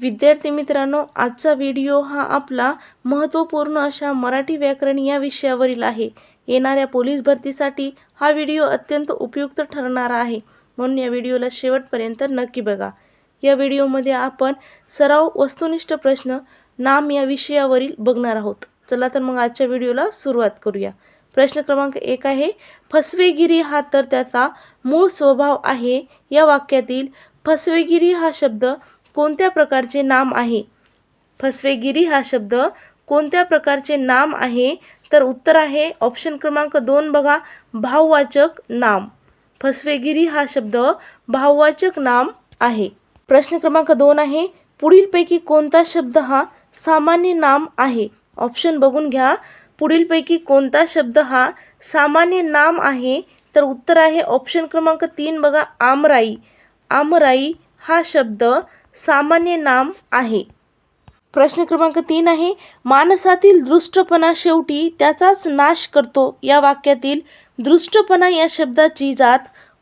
विद्यार्थी मित्रांनो आजचा व्हिडिओ हा आपला महत्त्वपूर्ण अशा मराठी व्याकरण या विषयावरील आहे. येणाऱ्या पोलीस भरतीसाठी हा व्हिडिओ अत्यंत उपयुक्त ठरणारा आहे. म्हणून या व्हिडिओला शेवटपर्यंत नक्की बघा. या व्हिडिओमध्ये आपण सराव वस्तुनिष्ठ प्रश्न नाम या विषयावरील बघणार आहोत. चला तर मग आजच्या व्हिडिओला सुरुवात करूया. प्रश्न क्रमांक एक आहे फसवेगिरी हा तर त्याचा मूळ स्वभाव आहे. या वाक्यातील फसवेगिरी हा शब्द कोणत्या प्रकारचे नाम आहे? फसवेगिरी हा शब्द कोणत्या प्रकारचे नाम आहे? तर उत्तर आहे ऑप्शन क्रमांक दोन बघा भाववाचक नाम. फसवेगिरी हा शब्द भाववाचक नाम आहे. प्रश्न क्रमांक दोन आहे पुढीलपैकी कोणता शब्द हा सामान्य नाम आहे? ऑप्शन बघून घ्या पुढीलपैकी कोणता शब्द हा सामान्य नाम आहे? तर उत्तर आहे ऑप्शन क्रमांक तीन बघा आमराई. आमराई हा शब्द सामान्य नाम आहे. प्रश्न क्रमांक तीन आहे माणसातील दृष्टपणा शेवटी त्याचाच नाश करतो. या वाक्यातील दृष्टपणा या शब्दाची जात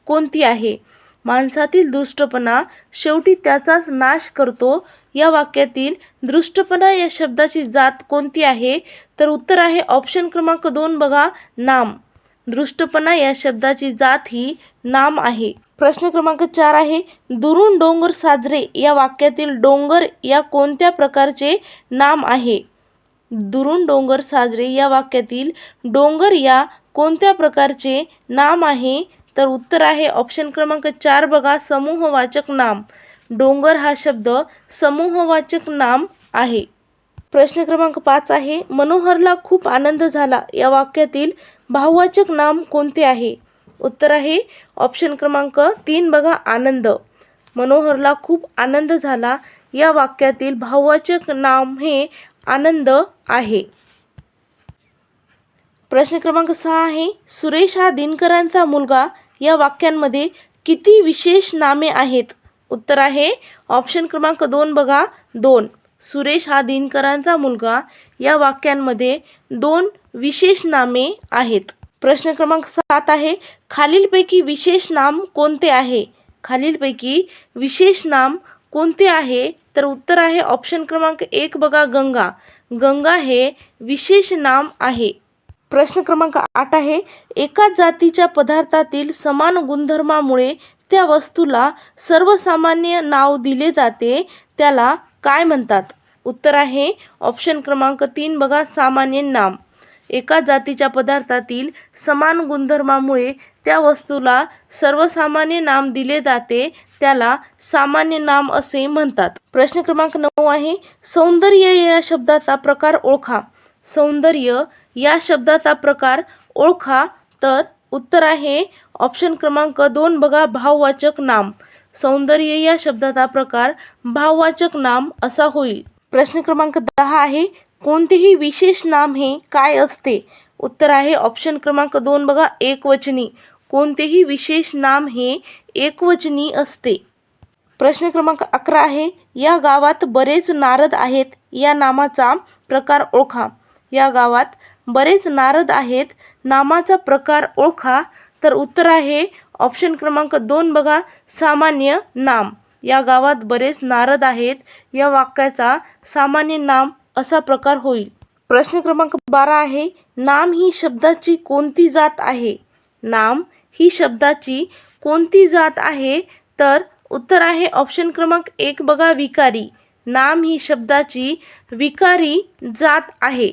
कोणती आहे? माणसातील दृष्टपणा शेवटी त्याचाच नाश करतो. या वाक्यातील दृष्टपणा या शब्दाची जात कोणती आहे? तर उत्तर आहे ऑप्शन क्रमांक दोन बघा नाम. दृष्टपणा या शब्दाची जात ही नाम आहे. प्रश्न क्रमांक चार आहे दुरून डोंगर साजरे या वाक्यातील डोंगर या कोणत्या प्रकारचे नाम आहे? दुरून डोंगर साजरे या वाक्यातील डोंगर या कोणत्या प्रकारचे नाम आहे? तर उत्तर आहे ऑप्शन क्रमांक चार बघा समूहवाचक नाम. डोंगर हा शब्द समूहवाचक नाम आहे. प्रश्न क्रमांक पाच आहे मनोहरला खूप आनंद झाला या वाक्यातील भाववाचक नाम कोणते आहे? उत्तर आहे ऑप्शन क्रमांक तीन बघा आनंद. मनोहरला खूप आनंद झाला. या वाक्यातील भाववाचक नाम हे आनंद आहे. प्रश्न क्रमांक सहा आहे सुरेश हा दिनकरांचा मुलगा. या वाक्यांमध्ये किती विशेष नामे आहेत? उत्तर आहे ऑप्शन क्रमांक दोन बघा दोन. सुरेश हा दिनकरांचा मुलगा. या वाक्यांमध्ये दोन विशेष नामे आहेत. प्रश्न क्रमांक सात आहे खालीलपैकी विशेष नाम कोणते आहे? खालीलपैकी विशेष नाम कोणते आहे? तर उत्तर आहे ऑप्शन क्रमांक एक बघा गंगा. गंगा हे विशेष नाम आहे. प्रश्न क्रमांक आठ आहे एकाच जातीच्या पदार्थातील समान गुणधर्मामुळे त्या वस्तूला सर्वसामान्य नाव दिले जाते त्याला काय म्हणतात? उत्तर आहे ऑप्शन क्रमांक तीन बघा सामान्य नाम. एका जातीच्या पदार्थातील समान गुणधर्मामुळे त्या वस्तूला सर्वसामान्य नाम दिले जाते त्याला सामान्य नाम असे म्हणतात. प्रश्न क्रमांक नऊ आहे सौंदर्य या शब्दाचा प्रकार ओळखा. सौंदर्य या शब्दाचा प्रकार ओळखा तर उत्तर आहे ऑप्शन क्रमांक दोन बघा भाववाचक नाम. सौंदर्य या शब्दाचा प्रकार भाववाचक नाम असा होईल. प्रश्न क्रमांक दहा आहे कोणतेही विशेष नाम हे काय असते? उत्तर आहे ऑप्शन क्रमांक दोन बघा एकवचनी. कोणतेही विशेष नाम हे एकवचनी असते. प्रश्न क्रमांक अकरा आहे या गावात बरेच नारद आहेत या नामाचा प्रकार ओळखा. या गावात बरेच नारद आहेत नामाचा प्रकार ओळखा. तर उत्तर आहे ऑप्शन क्रमांक दोन बघा सामान्य नाम. या गावात बरेच नारद आहेत या वाक्याचा सामान्य नाम असा प्रकार होईल. प्रश्न क्रमांक बारा आहे नाम ही शब्दाची कोणती जात आहे? नाम ही शब्दाची कोणती जात आहे? तर उत्तर आहे ऑप्शन क्रमांक एक बघा विकारी. नाम ही शब्दाची विकारी जात आहे.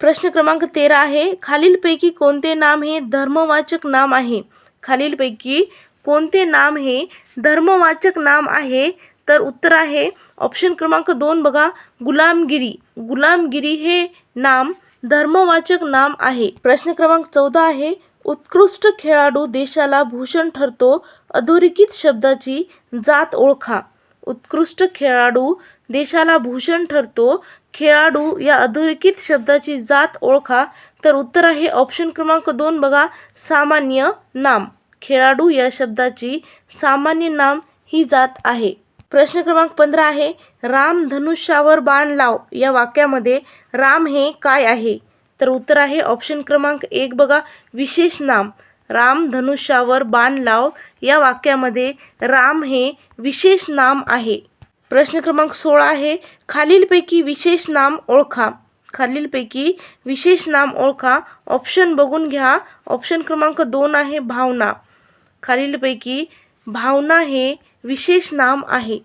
प्रश्न क्रमांक तेरा आहे खालीलपैकी कोणते नाम हे धर्मवाचक नाम आहे? खालीलपैकी कोणते नाम हे धर्मवाचक नाम आहे? तर उत्तर आहे ऑप्शन क्रमांक दोन बघा गुलामगिरी. गुलामगिरी हे नाम धर्मवाचक नाम आहे. प्रश्न क्रमांक चौदा आहे उत्कृष्ट खेळाडू देशाला भूषण ठरतो अधोरेखित शब्दाची जात ओळखा. उत्कृष्ट खेळाडू देशाला भूषण ठरतो खेळाडू या अधोरेखित शब्दाची जात ओळखा. तर उत्तर आहे ऑप्शन क्रमांक दोन बघा सामान्य नाम. खेळाडू या शब्दाची सामान्य नाम ही जात आहे. प्रश्न क्रमांक पंधरा आहे राम धनुष्यावर बाण लाव. या वाक्यामध्ये राम हे काय आहे? तर उत्तर आहे ऑप्शन क्रमांक एक बघा विशेष नाम. राम धनुष्यावर बाण लाव. या वाक्यामध्ये राम हे विशेष नाम आहे. प्रश्न क्रमांक सोळा आहे खालीलपैकी विशेष नाम ओळखा. खालीलपैकी विशेष नाम ओळखा. ऑप्शन बघून घ्या. ऑप्शन क्रमांक दोन आहे भावना. खालीलपैकी भावना हे विशेष नाम आहे.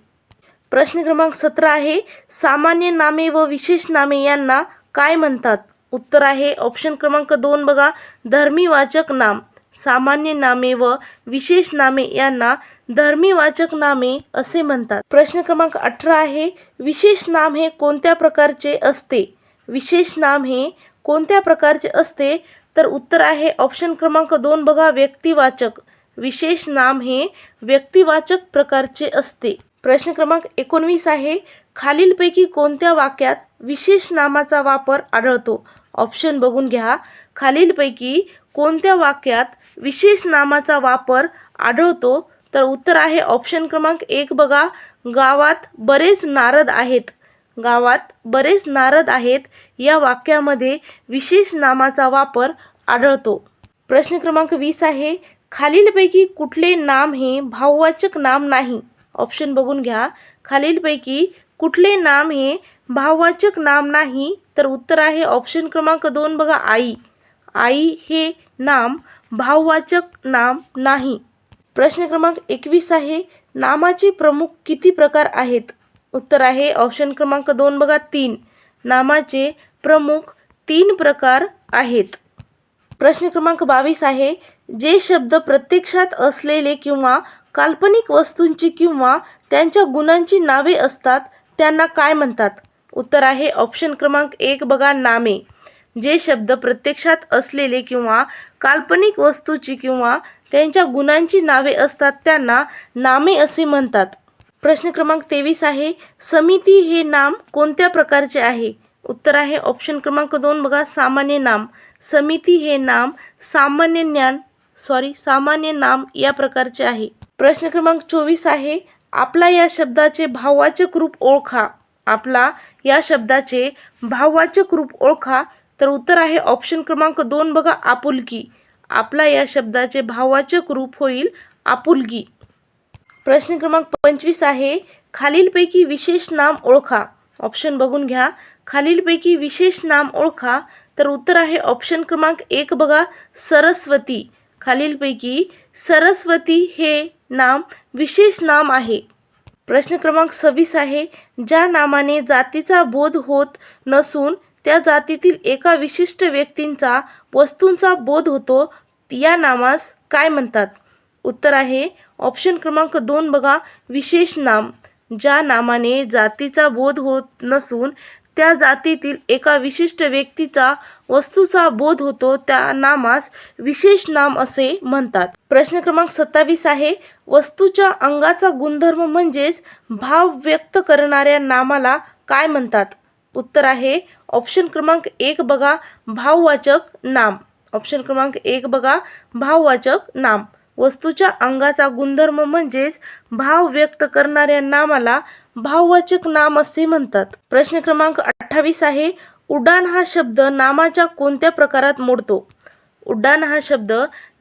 प्रश्न क्रमांक सतरा आहे सामान्य नामे व विशेष नामे यांना काय म्हणतात? उत्तर आहे ऑप्शन क्रमांक दोन बघा धर्मीवाचक नाम. सामान्य नामे व विशेष नामे यांना धर्मीवाचक नामे असे म्हणतात. प्रश्न क्रमांक अठरा आहे विशेष नाम हे कोणत्या प्रकारचे असते? विशेष नाम हे कोणत्या प्रकारचे असते? तर उत्तर आहे ऑप्शन क्रमांक दोन बघा व्यक्तिवाचक. विशेष नाम हे व्यक्तिवाचक प्रकारचे असते. प्रश्न क्रमांक एकोणवीस आहे खालीलपैकी कोणत्या वाक्यात विशेष नामाचा वापर आढळतो? ऑप्शन बघून घ्या. खालीलपैकी कोणत्या वाक्यात विशेष नामाचा वापर आढळतो? तर उत्तर आहे ऑप्शन क्रमांक एक बघा. गावात बरेच नारद आहेत. गावात बरेच नारद आहेत या वाक्यामध्ये विशेष नामाचा वापर आढळतो. प्रश्न क्रमांक वीस आहे खालीलपैकी कुठले नाम हे भाववाचक नाम नाही. ऑप्शन बघून घ्या. खालीलपैकी कुठले नाम हे भाववाचक नाम नाही तर उत्तर आहे ऑप्शन क्रमांक दोन बघा आई. आई हे नाम भाववाचक नाम नाही. प्रश्न क्रमांक एकवीस आहे. नामाचे प्रमुख किती प्रकार आहेत? उत्तर आहे ऑप्शन क्रमांक दोन बघा तीन. नामाचे प्रमुख तीन प्रकार आहेत. प्रश्न क्रमांक बावीस आहे जे शब्द प्रत्यक्षात असलेले किंवा काल्पनिक वस्तूंची किंवा त्यांच्या गुणांची नावे असतात त्यांना काय म्हणतात? उत्तर आहे ऑप्शन क्रमांक एक बघा नामे. जे शब्द प्रत्यक्षात असलेले किंवा काल्पनिक वस्तूची किंवा त्यांच्या गुणांची नावे असतात त्यांना नामे असे म्हणतात. प्रश्न क्रमांक तेवीस आहे समिती हे नाम कोणत्या प्रकारचे आहे? उत्तर आहे ऑप्शन क्रमांक दोन बघा सामान्य नाम. समिती हे नाम सामान्य ज्ञान सॉरी सामान्य नाम या प्रकारचे आहे. प्रश्न क्रमांक चोवीस आहे आपला या शब्दाचे भाववाचक रूप ओळखा. आपला या शब्दाचे भाववाचक रूप ओळखा. तर उत्तर आहे ऑप्शन क्रमांक दोन बघा आपुलकी. आपला या शब्दाचे भाववाचक रूप होईल आपुलकी. प्रश्न क्रमांक पंचवीस आहे खालीलपैकी विशेष नाम ओळखा. ऑप्शन बघून घ्या. खालीलपैकी विशेष नाम ओळखा. तर उत्तर आहे ऑप्शन क्रमांक एक बघा. सरस्वती. खालीलपैकी सरस्वती हे नाम विशेष नाम आहे. प्रश्न क्रमांक सव्वीस आहे. ज्या नामाने जातीचा बोध होत नसून त्या जातीतील एका विशिष्ट व्यक्तींचा वस्तूंचा बोध होतो या नामास काय म्हणतात? उत्तर आहे. ऑप्शन क्रमांक दोन बघा. विशेष नाम. ज्या नामाने जातीचा बोध होत नसून त्या जातीतील एका विशिष्ट व्यक्तीचा वस्तूचा बोध होतो त्या नामास विशेष नाम असे म्हणतात. प्रश्न क्रमांक सत्तावीस आहे. वस्तूच्या अंगाचा गुणधर्म म्हणजेच भाव व्यक्त करणाऱ्या नामाला काय म्हणतात? उत्तर आहे ऑप्शन क्रमांक एक बघा भाववाचक नाम. ऑप्शन क्रमांक एक बघा भाववाचक नाम. वस्तूच्या अंगाचा गुणधर्म म्हणजेच भाव व्यक्त करणाऱ्या नामाला भाववाचक नाम असे म्हणतात. प्रश्न क्रमांक अठ्ठावीस आहे उड्डाण हा शब्द नामाच्या कोणत्या प्रकारात मोडतो? उड्डाण हा शब्द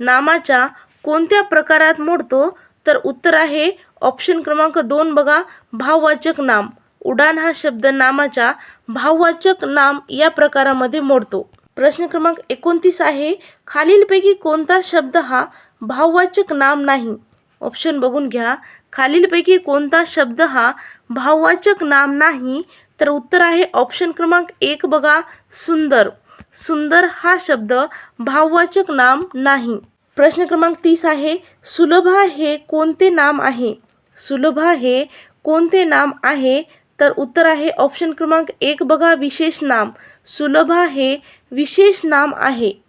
नामाच्या कोणत्या प्रकारात मोडतो? तर उत्तर आहे ऑप्शन क्रमांक दोन बघा भाववाचक नाम. उडान हा शब्द नामाच्या भाववाचक नाम या प्रकारामध्ये मोडतो. प्रश्न क्रमांक एकोणतीस आहे खालीलपैकी कोणता शब्द हा भाववाचक नाम नाही. ऑप्शन बघून घ्या. खालीलपैकी कोणता शब्द हा भाववाचक नाम नाही? तर उत्तर आहे ऑप्शन क्रमांक एक बघा. सुंदर. सुंदर हा शब्द भाववाचक नाम नाही. प्रश्न क्रमांक तीस आहे. सुलभा हे कोणते नाम आहे? सुलभा हे कोणते नाम आहे? तर उत्तर आहे ऑप्शन क्रमांक एक बघा. विशेष नाम. सुलभा हे विशेष नाम आहे.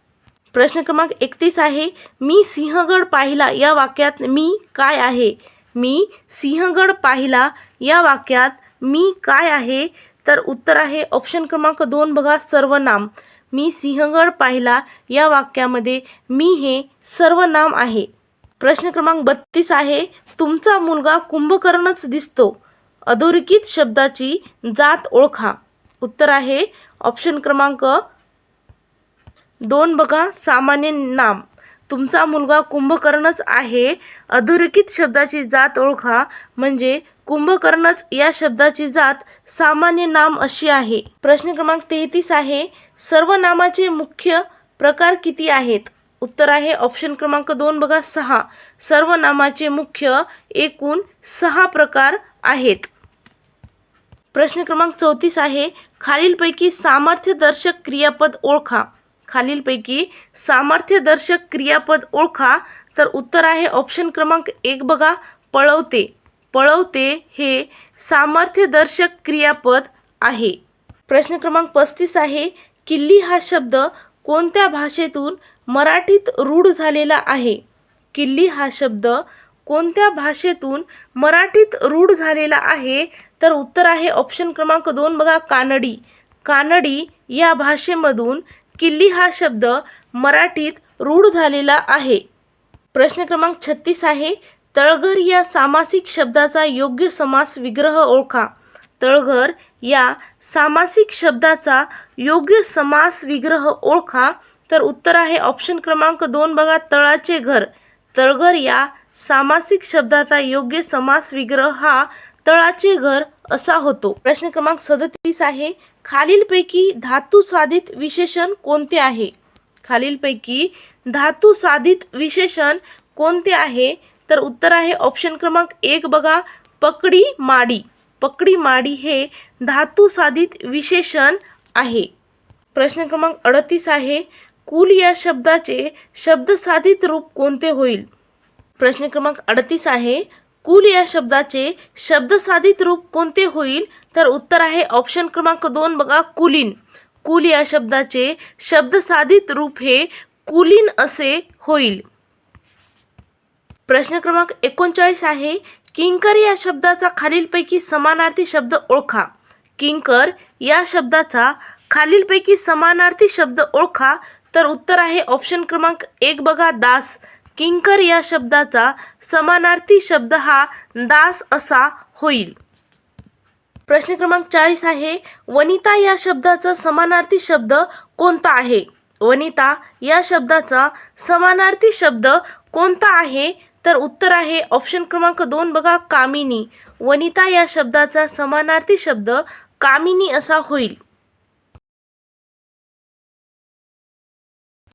प्रश्न क्रमांक एकतीस आहे. मी सिंहगड पाहिला या वाक्यात मी काय आहे? मी सिंहगड पाहिला या वाक्यात मी काय आहे? तर उत्तर आहे ऑप्शन क्रमांक दोन बघा सर्वनाम. मी सिंहगड पाहिला या वाक्यामध्ये मी हे सर्वनाम आहे. प्रश्न क्रमांक बत्तीस आहे. तुमचा मुलगा कुंभकर्णच दिसतो. अधोरेखित शब्दाची जात ओळखा. उत्तर आहे ऑप्शन क्रमांक दोन बघा सामान्य नाम. तुमचा मुलगा कुंभकर्णच आहे. अधोरेखित शब्दाची जात ओळखा. म्हणजे कुंभकर्णच या शब्दाची जात सामान्य नाम अशी आहे. प्रश्न क्रमांक तेहतीस आहे. सर्व नामाचे मुख्य प्रकार किती आहेत? उत्तर आहे ऑप्शन क्रमांक दोन बघा सहा. सर्व नामाचे मुख्य एकूण सहा प्रकार आहेत. प्रश्न क्रमांक चौतीस आहे. खालीलपैकी सामर्थ्यदर्शक क्रियापद ओळखा. खालीलपैकी सामर्थ्यदर्शक क्रियापद ओळखा तर उत्तर आहे ऑप्शन क्रमांक एक बघा पळवते. पळवते हे सामर्थ्यदर्शक क्रियापद आहे. प्रश्न क्रमांक पस्तीस आहे किल्ली हा शब्द कोणत्या भाषेतून मराठीत रूढ झालेला आहे? किल्ली हा शब्द कोणत्या भाषेतून मराठीत रूढ झालेला आहे? तर उत्तर आहे ऑप्शन क्रमांक दोन बघा कानडी. कानडी या भाषेमधून किल्ली हा शब्द मराठीत रूढ झालेला आहे. प्रश्न क्रमांक छत्तीस आहे तळघर या सामासिक शब्दाचा योग्य समास विग्रह ओळखा. तळघर या सामासिक शब्दाचा योग्य समास विग्रह ओळखा तर उत्तर आहे ऑप्शन क्रमांक दोन बघा तळाचे घर. तळघर या सामासिक शब्दाचा योग्य समास विग्रह हा तळाचे घर असा होतो. प्रश्न क्रमांक सदतीस आहे खालीलपैकी धातू साधित विशेषण कोणते आहे? खालीलपैकी धातू साधित विशेषण कोणते आहे? तर उत्तर आहे ऑप्शन क्रमांक एक बघा पकडी माडी. पकडी माडी हे धातू साधित विशेषण आहे. प्रश्न क्रमांक अडतीस आहे कुल या शब्दाचे शब्दसाधित रूप कोणते होईल? प्रश्न क्रमांक अडतीस आहे कुल या शब्दाचे शब्दसाधित रूप कोणते होईल? तर उत्तर आहे ऑप्शन क्रमांक दोन बघा कुलीन. कुल या शब्दाचे शब्दसाधित रूप हे कुलीन असे होईल. प्रश्न क्रमांक एकोणचाळीस आहे किंकर या शब्दाचा खालीलपैकी समानार्थी शब्द ओळखा. किंकर या शब्दाचा खालीलपैकी समानार्थी शब्द ओळखा तर उत्तर आहे ऑप्शन क्रमांक एक बघा दास. किंकर या शब्दाचा समानार्थी शब्द हा दास असा होईल. प्रश्न क्रमांक चाळीस आहे वनिता या शब्दाचा समानार्थी शब्द कोणता आहे? वनिता या शब्दाचा समानार्थी शब्द कोणता आहे? तर उत्तर आहे ऑप्शन क्रमांक दोन बघा कामिनी. वनिता या शब्दाचा समानार्थी शब्द कामिनी असा होईल.